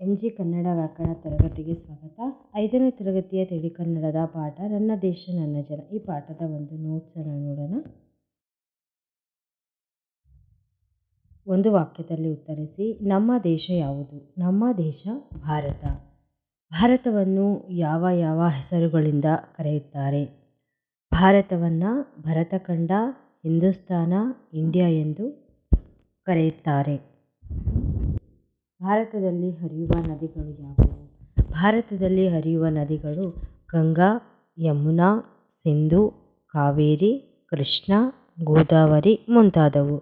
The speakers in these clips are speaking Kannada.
ಎಂ ಜಿ ಕನ್ನಡ ವ್ಯಾಕರಣ ತರಗತಿಗೆ ಸ್ವಾಗತ. ಐದನೇ ತರಗತಿಯ ತಿಳಿ ಕನ್ನಡದ ಪಾಠ, ನನ್ನ ದೇಶ, ನನ್ನ ಜನ. ಈ ಪಾಠದ ಒಂದು ನೋಟ್ಸನ್ನು ನೋಡೋಣ. ಒಂದು ವಾಕ್ಯದಲ್ಲಿ ಉತ್ತರಿಸಿ, ನಮ್ಮ ದೇಶ ಯಾವುದು? ನಮ್ಮ ದೇಶ ಭಾರತ. ಭಾರತವನ್ನು ಯಾವ ಯಾವ ಹೆಸರುಗಳಿಂದ ಕರೆಯುತ್ತಾರೆ? ಭಾರತವನ್ನು ಭರತಖಂಡ, ಹಿಂದೂಸ್ತಾನ, ಇಂಡಿಯಾ ಎಂದು ಕರೆಯುತ್ತಾರೆ. ಭಾರತದಲ್ಲಿ ಹರಿಯುವ ನದಿಗಳು ಯಾವುವು? ಭಾರತದಲ್ಲಿ ಹರಿಯುವ ನದಿಗಳು ಗಂಗಾ, ಯಮುನಾ, ಸಿಂಧು, ಕಾವೇರಿ, ಕೃಷ್ಣ, ಗೋದಾವರಿ ಮುಂತಾದವು.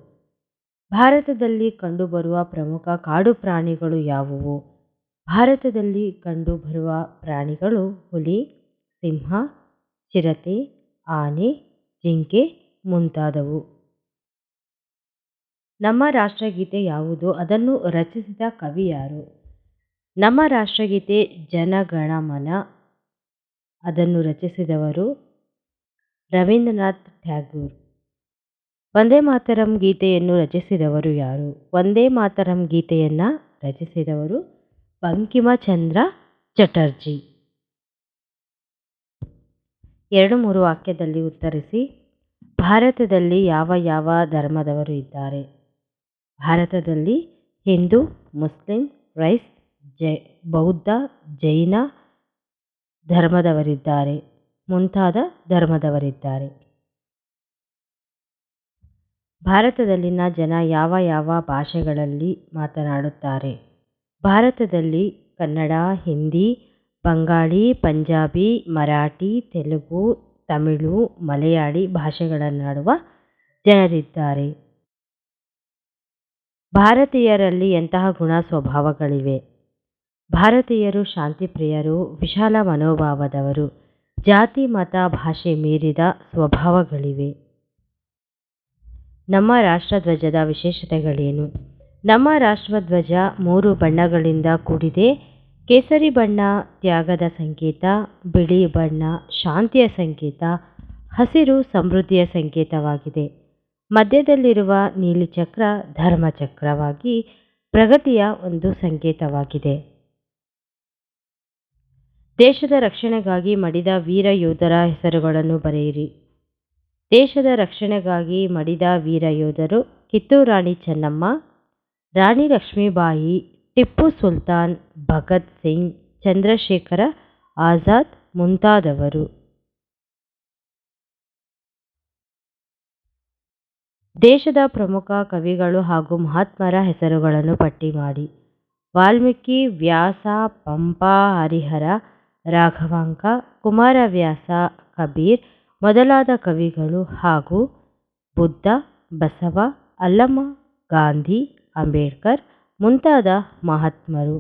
ಭಾರತದಲ್ಲಿ ಕಂಡುಬರುವ ಪ್ರಮುಖ ಕಾಡು ಪ್ರಾಣಿಗಳು ಯಾವುವು? ಭಾರತದಲ್ಲಿ ಕಂಡುಬರುವ ಪ್ರಾಣಿಗಳು ಹುಲಿ, ಸಿಂಹ, ಚಿರತೆ, ಆನೆ, ಜಿಂಕೆ ಮುಂತಾದವು. ನಮ್ಮ ರಾಷ್ಟ್ರಗೀತೆ ಯಾವುದು? ಅದನ್ನು ರಚಿಸಿದ ಕವಿ ಯಾರು? ನಮ್ಮ ರಾಷ್ಟ್ರಗೀತೆ ಜನಗಣಮನ. ಅದನ್ನು ರಚಿಸಿದವರು ರವೀಂದ್ರನಾಥ್ ಟ್ಯಾಗೂರ್. ವಂದೇ ಮಾತರಂ ಗೀತೆಯನ್ನು ರಚಿಸಿದವರು ಯಾರು? ವಂದೇ ಮಾತರಂ ಗೀತೆಯನ್ನು ರಚಿಸಿದವರು ಬಂಕಿಮಚಂದ್ರ ಚಟರ್ಜಿ. ಎರಡು ಮೂರು ವಾಕ್ಯದಲ್ಲಿ ಉತ್ತರಿಸಿ, ಭಾರತದಲ್ಲಿ ಯಾವ ಯಾವ ಧರ್ಮದವರು ಇದ್ದಾರೆ? ಭಾರತದಲ್ಲಿ ಹಿಂದೂ, ಮುಸ್ಲಿಂ ಕ್ರೈಸ್ತ್ ಜೈ, ಬೌದ್ಧ, ಜೈನ ಧರ್ಮದವರಿದ್ದಾರೆ. ಮುಂತಾದ ಧರ್ಮದವರಿದ್ದಾರೆ. ಭಾರತದಲ್ಲಿನ ಜನ ಯಾವ ಯಾವ ಭಾಷೆಗಳಲ್ಲಿ ಮಾತನಾಡುತ್ತಾರೆ? ಭಾರತದಲ್ಲಿ ಕನ್ನಡ, ಹಿಂದಿ, ಬಂಗಾಳಿ, ಪಂಜಾಬಿ, ಮರಾಠಿ, ತೆಲುಗು, ತಮಿಳು, ಮಲಯಾಳಿ ಭಾಷೆಗಳನ್ನಾಡುವ ಜನರಿದ್ದಾರೆ. ಭಾರತೀಯರಲ್ಲಿ ಎಂತಹ ಗುಣ ಸ್ವಭಾವಗಳಿವೆ? ಭಾರತೀಯರು ಶಾಂತಿಪ್ರಿಯರು, ವಿಶಾಲ ಮನೋಭಾವದವರು, ಜಾತಿ, ಮತ, ಭಾಷೆ ಮೀರಿದ ಸ್ವಭಾವಗಳಿವೆ. ನಮ್ಮ ರಾಷ್ಟ್ರಧ್ವಜದ ವಿಶೇಷತೆಗಳೇನು? ನಮ್ಮ ರಾಷ್ಟ್ರಧ್ವಜ ಮೂರು ಬಣ್ಣಗಳಿಂದ ಕೂಡಿದೆ. ಕೇಸರಿ ಬಣ್ಣ, ತ್ಯಾಗದ ಸಂಕೇತ, ಬಿಳಿ ಬಣ್ಣ, ಶಾಂತಿಯ ಸಂಕೇತ, ಹಸಿರು ಸಮೃದ್ಧಿಯ ಸಂಕೇತವಾಗಿದೆ. ಮಧ್ಯದಲ್ಲಿರುವ ನೀಲಿ ಚಕ್ರ ಧರ್ಮಚಕ್ರವಾಗಿ ಪ್ರಗತಿಯ ಒಂದು ಸಂಕೇತವಾಗಿದೆ. ದೇಶದ ರಕ್ಷಣೆಗಾಗಿ ಮಡಿದ ವೀರ ಯೋಧರ ಹೆಸರುಗಳನ್ನು ಬರೆಯಿರಿ. ದೇಶದ ರಕ್ಷಣೆಗಾಗಿ ಮಡಿದ ವೀರ ಯೋಧರು ಕಿತ್ತೂರು ರಾಣಿ ಚೆನ್ನಮ್ಮ, ರಾಣಿ ಲಕ್ಷ್ಮೀಬಾಯಿ, ಟಿಪ್ಪು ಸುಲ್ತಾನ್, ಭಗತ್ ಸಿಂಗ್, ಚಂದ್ರಶೇಖರ ಆಜಾದ್ ಮುಂತಾದವರು. ದೇಶದ ಪ್ರಮುಖ ಕವಿಗಳು ಹಾಗೂ ಮಹಾತ್ಮರ ಹೆಸರುಗಳನ್ನು ಪಟ್ಟಿ ಮಾಡಿ. ವಾಲ್ಮೀಕಿ, ವ್ಯಾಸ, ಪಂಪ, ಹರಿಹರ, ರಾಘವಾಂಕ, ಕುಮಾರವ್ಯಾಸ, ಕಬೀರ್ ಮೊದಲಾದ ಕವಿಗಳು ಹಾಗೂ ಬುದ್ಧ, ಬಸವ, ಅಲ್ಲಮ್ಮ, ಗಾಂಧಿ, ಅಂಬೇಡ್ಕರ್ ಮುಂತಾದ ಮಹಾತ್ಮರು.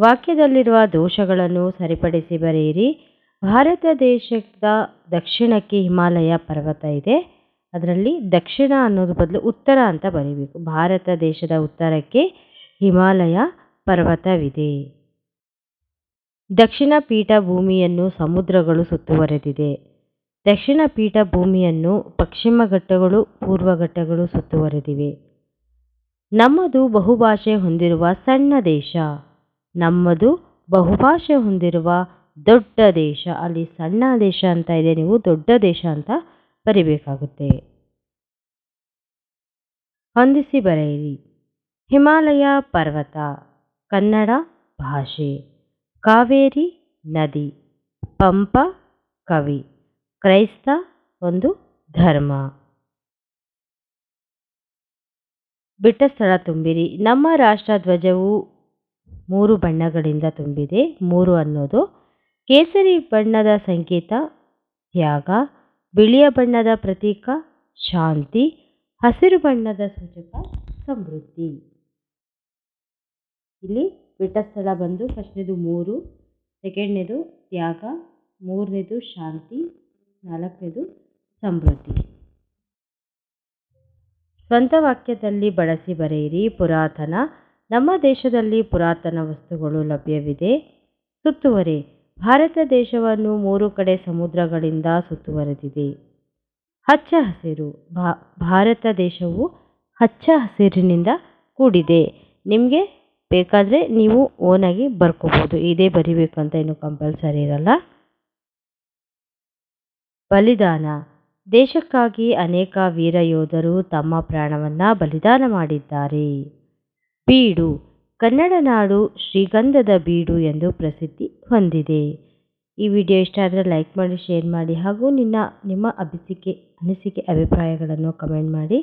ವಾಕ್ಯದಲ್ಲಿರುವ ದೋಷಗಳನ್ನು ಸರಿಪಡಿಸಿ ಬರೆಯಿರಿ. ಭಾರತ ದೇಶದ ದಕ್ಷಿಣಕ್ಕೆ ಹಿಮಾಲಯ ಪರ್ವತ ಇದೆ. ಅದರಲ್ಲಿ ದಕ್ಷಿಣ ಅನ್ನೋದ್ರ ಬದಲು ಉತ್ತರ ಅಂತ ಬರೀಬೇಕು. ಭಾರತ ದೇಶದ ಉತ್ತರಕ್ಕೆ ಹಿಮಾಲಯ ಪರ್ವತವಿದೆ. ದಕ್ಷಿಣ ಪೀಠ ಭೂಮಿಯನ್ನು ಸಮುದ್ರಗಳು ಸುತ್ತುವರೆದಿದೆ. ದಕ್ಷಿಣ ಪೀಠ ಭೂಮಿಯನ್ನು ಪಶ್ಚಿಮ ಘಟ್ಟಗಳು, ಪೂರ್ವ ಘಟ್ಟಗಳು ಸುತ್ತುವರೆದಿವೆ. ನಮ್ಮದು ಬಹುಭಾಷೆ ಹೊಂದಿರುವ ಸಣ್ಣ ದೇಶ. ನಮ್ಮದು ಬಹುಭಾಷೆ ಹೊಂದಿರುವ ದೊಡ್ಡ ದೇಶ, ಅಲ್ಲಿ ಸಣ್ಣ ದೇಶ ಅಂತ ಇದೆ, ನೀವು ದೊಡ್ಡ ದೇಶ ಅಂತ ಬರಿಬೇಕಾಗುತ್ತೆ. ಹೊಂದಿಸಿ ಬರೆಯಿರಿ. ಹಿಮಾಲಯ ಪರ್ವತ, ಕನ್ನಡ ಭಾಷೆ. ಕಾವೇರಿ ನದಿ, ಪಂಪ ಕವಿ. ಕ್ರೈಸ್ತ ಒಂದು ಧರ್ಮ. ಬಿಟ್ಟ ಸ್ಥಳ ತುಂಬಿರಿ. ನಮ್ಮ ರಾಷ್ಟ್ರ ಧ್ವಜವು ಮೂರು ಬಣ್ಣಗಳಿಂದ ತುಂಬಿದೆ. ಮೂರು ಅನ್ನೋದು ಕೇಸರಿ ಬಣ್ಣದ ಸಂಕೇತ, ತ್ಯಾಗ, ಬಿಳಿಯ ಬಣ್ಣದ ಪ್ರತೀಕ, ಶಾಂತಿ, ಹಸಿರು ಬಣ್ಣದ ಸೂಚಕ, ಸಮೃದ್ಧಿ. ಇಲ್ಲಿ ಬಿಟ್ಟ ಸ್ಥಳ ಬಂದು ಫಸ್ಟ್ನೇದು ಮೂರು, ಸೆಕೆಂಡ್ನೇದು ತ್ಯಾಗ, ಮೂರನೇದು ಶಾಂತಿ, ನಾಲ್ಕನೇದು ಸಮೃದ್ಧಿ. ಸ್ವಂತ ವಾಕ್ಯದಲ್ಲಿ ಬಳಸಿ ಬರೆಯಿರಿ, ಪುರಾತನ, ನಮ್ಮ ದೇಶದಲ್ಲಿ ಪುರಾತನ ವಸ್ತುಗಳು ಲಭ್ಯವಿದೆ. ಸುತ್ತುವರೆ ಭಾರತ ದೇಶವನ್ನು ಮೂರು ಕಡೆ ಸಮುದ್ರಗಳಿಂದ ಸುತ್ತುವರೆದಿದೆ. ಹಚ್ಚ ಹಸಿರು ಭಾರತ ದೇಶವು ಹಚ್ಚ ಹಸಿರಿನಿಂದ ಕೂಡಿದೆ. ನಿಮಗೆ ಬೇಕಾದರೆ ನೀವು ಓನಾಗಿ ಬರ್ಕೋಬೋದು. ಇದೇ ಬರಿಬೇಕು ಅಂತ ಏನು ಕಂಪಲ್ಸರಿ ಇರಲ್ಲ. ಬಲಿದಾನ. ದೇಶಕ್ಕಾಗಿ ಅನೇಕ ವೀರ ಯೋಧರು ತಮ್ಮ ಪ್ರಾಣವನ್ನು ಬಲಿದಾನ ಮಾಡಿದ್ದಾರೆ. ಬೀಡು. ಕನ್ನಡ ನಾಡು ಶ್ರೀಗಂಧದ ಬೀಡು ಎಂದು ಪ್ರಸಿದ್ಧಿ ಹೊಂದಿದೆ. ಈ ವಿಡಿಯೋ ಇಷ್ಟ ಆದರೆ ಲೈಕ್ ಮಾಡಿ, ಶೇರ್ ಮಾಡಿ ಹಾಗೂ ನಿನ್ನ, ನಿಮ್ಮ ಅಭಿಸಿಕೆ ಅನಿಸಿಕೆ ಅಭಿಪ್ರಾಯಗಳನ್ನು ಕಮೆಂಟ್ ಮಾಡಿ.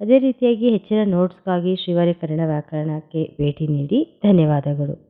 ಅದೇ ರೀತಿಯಾಗಿ ಹೆಚ್ಚಿನ ನೋಟ್ಸ್ಗಾಗಿ ಶ್ರೀವಾರಿ ಕನ್ನಡ ವ್ಯಾಕರಣಕ್ಕೆ ಭೇಟಿ ನೀಡಿ. ಧನ್ಯವಾದಗಳು.